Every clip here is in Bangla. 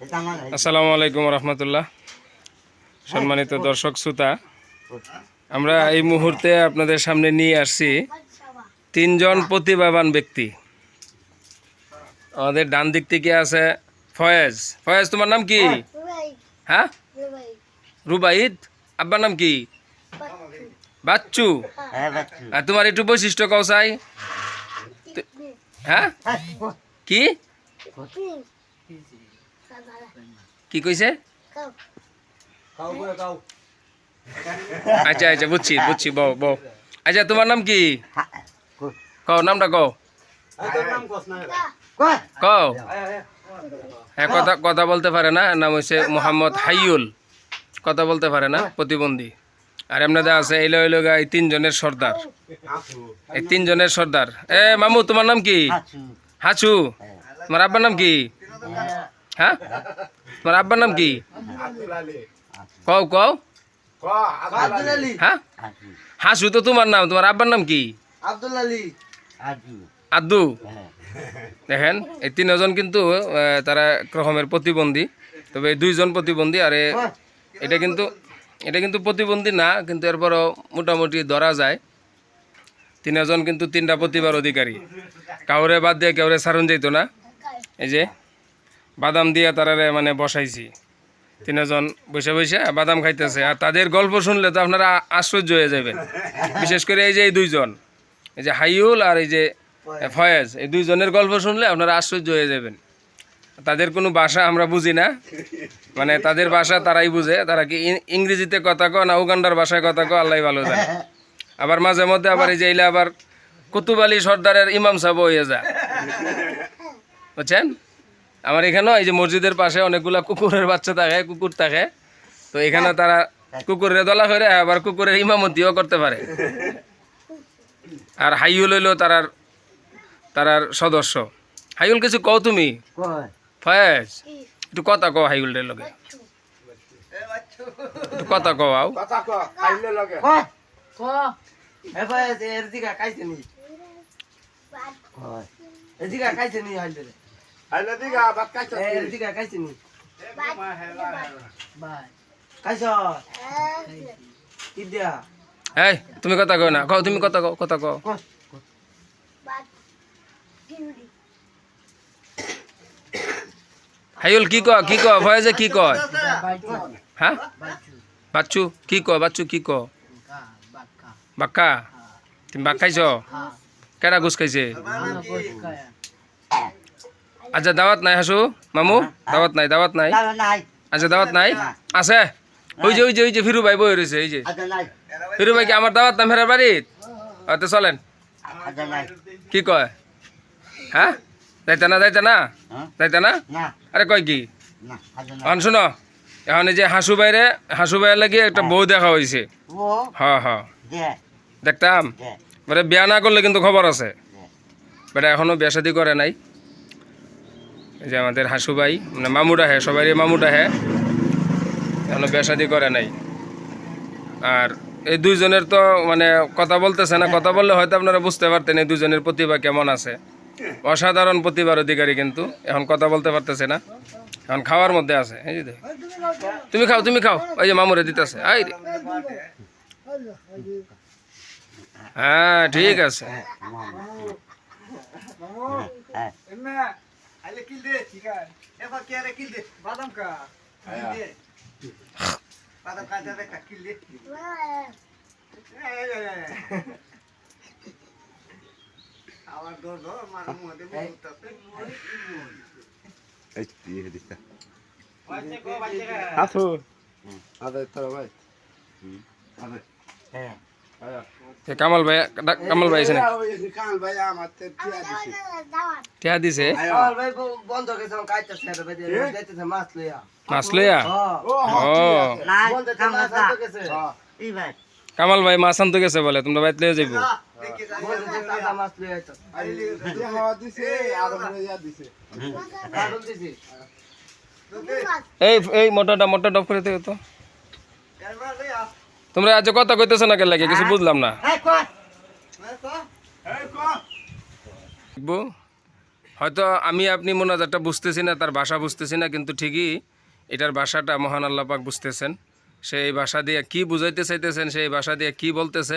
আসসালামু আলাইকুম রহমতুল্লাহ। সম্মানিত দর্শক শ্রোতা। আমরা এই মুহূর্তে আপনাদের সামনে নিয়ে আসছি তিনজন প্রতিভাবান ব্যক্তি। আমাদের ডান দিক থেকে আছে ফয়েজ। ফয়েজ তোমার নাম কি? হ্যাঁ রুবাইদ। আব্বার নাম কি? বাচ্চু। আর তোমার একটু বৈশিষ্ট্য কও চাই হ্যাঁ? কি? কি কইছে আচ্ছা আচ্ছা বুঝছি বুঝছি বউ বউ আচ্ছা তোমার নাম কি? কও নামটা কও। কও। হ্যাঁ কথা কথা বলতে পারে না নাম হচ্ছে মোহাম্মদ হাইউল। কথা বলতে পারে না প্রতিবন্ধী। আর এমনিতে আছে এলো এলো গা এই তিনজনের সর্দার। এই তিনজনের সর্দার। এ মামু তোমার নাম কি? হাচু। তোমার আব্বার নাম কি? হ্যাঁ? তোমার আব্বার নাম কি? কও কও। হ্যাঁ? হাসু তো তোমার নাম, তোমার আব্বার নাম কি? আদু। দেখেন, এই তিনজন কিন্তু তারা এক রকমের প্রতিবন্ধী। তবে দুইজন প্রতিবন্ধী, আর এটা কিন্তু এটা কিন্তু প্রতিবন্ধী না, কিন্তু এরপরও মোটামুটি ধরা যায়। তিনজন কিন্তু তিনটা প্রতিভার অধিকারী। কাউরে বাদ দিয়ে কাউরে সারণ যাইতো না। এই যে বাদাম দিয়ে তারারে মানে বসাইছি। তিনজন বসে বসে বাদাম খাইতেছে। আর তাদের গল্প শুনলে তো আপনারা আশ্চর্য হয়ে যাবেন। বিশেষ করে এই যে এই দুইজন, এই যে হাইউল আর এই যে ফয়েজ, এই দুইজনের গল্প শুনলে আপনারা আশ্চর্য হয়ে যাবেন। তাদের কোনো ভাষা আমরা বুঝি না। মানে তাদের ভাষা তারাই বুঝে। তারা কি ইংরেজিতে কথা কয় না উগান্ডার ভাষায় কথা কয় আল্লাহ ভালো জানে। আবার মাঝে মধ্যে আবার এই যে এইলা আবার কুতুব আলী সর্দারের ইমাম সাহেব হয়ে যায়। বুঝছেন? আমার এখানেও এই যে মসজিদের পাশে অনেকগুলা কুকুরের বাচ্চা থাকে কুকুর থাকে। তো এখানে তারা কুকুরের দলা করে আবার কুকুরের ইমামতিও করতে পারে। আর হাইউল হইল তারার তারার সদস্য। হাইউল কিছু কও তুমি? ফয়েজ একটু কথা কও হাইউলের লগে। একটু কথা কও আও এ ভাই এর দিকে খাইছে নি এর নি দিয়া এই তুমি কথা কও না কও তুমি কথা কও কথা কও। হাইউল কি কয় কি কয় ফয়েজে কি কয়? হ্যাঁ? বাচ্চু। কি কয় বাচ্চু কি কয়? বাক্কা। তুমি বাক খাইছ? কেডা ঘুষ খাইছে? আচ্ছা দাওয়াত নাই হাসু? মামু দাওয়াত নাই দাওয়াত নাই? আচ্ছা দাওয়াত নাই? আছে? ওই যে ওই যে ওই যে ফিরু ভাই বই রয়েছে এই যে। ফিরু ভাই কি আমার দাওয়াত না ফেরার বাড়িত? হয়তো চলেন। কি কয়? হ্যাঁ? যাইতে না যাইতে না? যাইতে না? আরে কয় কি? এখন শুনো এখন এই যে হাসু বাইরে হাসু বাইরে লাগিয়ে একটা বউ দেখা হয়েছে হ্যাঁ হ্যাঁ দেখতাম? মানে বিয়া না করলে কিন্তু খবর আছে। বেটা এখনও বিয়া শাদি করে নাই। যে আমাদের হাসু ভাই মানে মামুটা হে সবারই মামুটা হে এখনও বিয়া করে নাই। আর এই দুইজনের তো মানে কথা বলতেছে না কথা বললে হয়তো আপনারা বুঝতে পারতেন এই দুজনের প্রতিভা কেমন আছে। অসাধারণ প্রতিভার অধিকারী কিন্তু এখন কথা বলতে পারতেছে না। এখন খাওয়ার মধ্যে আছে এই যে তুমি খাও তুমি খাও ওই যে মামুরে দিতেছে আই রে। হ্যাঁ ঠিক আছে। এ কামাল ভাই। ডা- কামাল ভাই আছে না। টিয়া দিছে? আর ভাই ভাই মাছ লইয়া? মাছ গেছে কামাল ভাই মাছ আনতে গেছে বলে, তোমরা বাইতে যাইব লইয়া আইতো এই এই মোটাটা মোটা ডপ করে দিও তো। তোমরা আজ কথা কইতেছ না কে লাগে? কিছু বুঝলাম না। এই কই দেখব হয়তো আমি আপনি মোনাজাতটা বুঝতেছি না তার ভাষা বুঝতেছি না কিন্তু ঠিকই এটার ভাষাটা মহান আল্লাহ পাক বুঝতেছেন। সেই ভাষা দিয়ে কি বুঝাইতে চাইতেছেন সেই ভাষা দিয়ে কি বলতেছে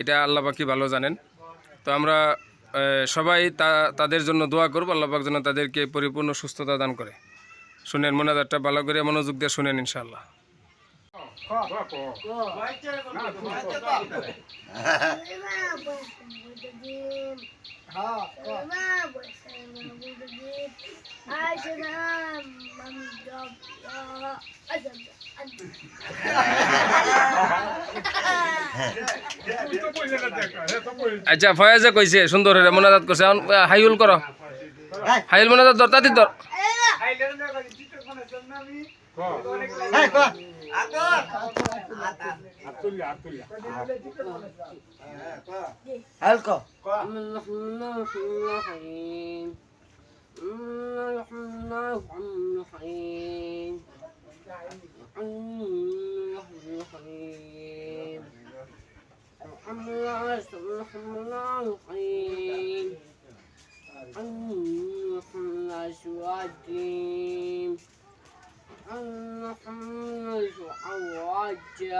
এটা আল্লাহ পাকই ভালো জানেন। তো আমরা সবাই তা তাদের জন্য দোয়া করব আল্লাহ পাক যেন তাদেরকে পরিপূর্ণ সুস্থতা দান করে। শুনেন মোনাজাতটা ভালো করে মনোযোগ দিয়ে শুনেন ইনশাআল্লাহ। আচ্ছা ফয়াজে কইছে সুন্দর মোনাজাত করছে। হাইউল করো। হাইউল মোনাজাত দর তাদের দর هلكو بسم الله الرحمن الرحيم إنا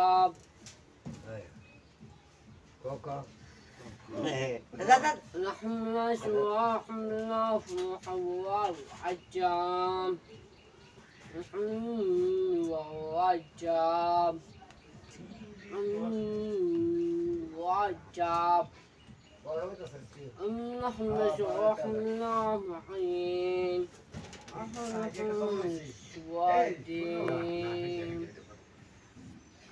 الرياض كوكا نحن سواح نافو حوار نحن وعجام نحن سواح نافو نحن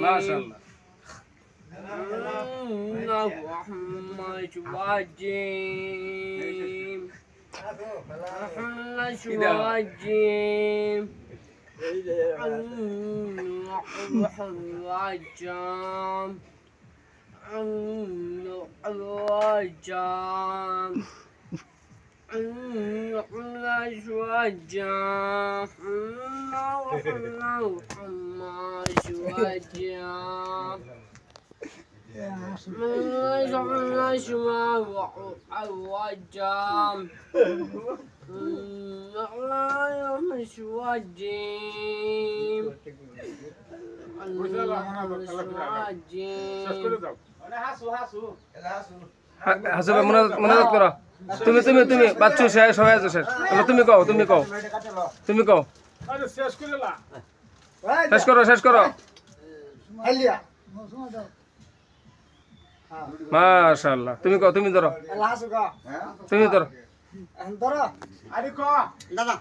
ما شاء الله. الله. أحمد أفلا شواجي أن الحواجام أن الحواجام أن الحواجام أن الحواجام الرجام محمد وجيم الرجام مش وجيم হাসবে মোনাজাত মোনাজাত করো তুমি তুমি তুমি বাচ্চু শেষ সবাই আছে শেষ তাহলে তুমি কও তুমি কও তুমি কও শেষ করো শেষ করো হালিয়া মাশাআল্লাহ। তুমি কও তুমি ধরো। তুমি ধরো। ধরো দাদা।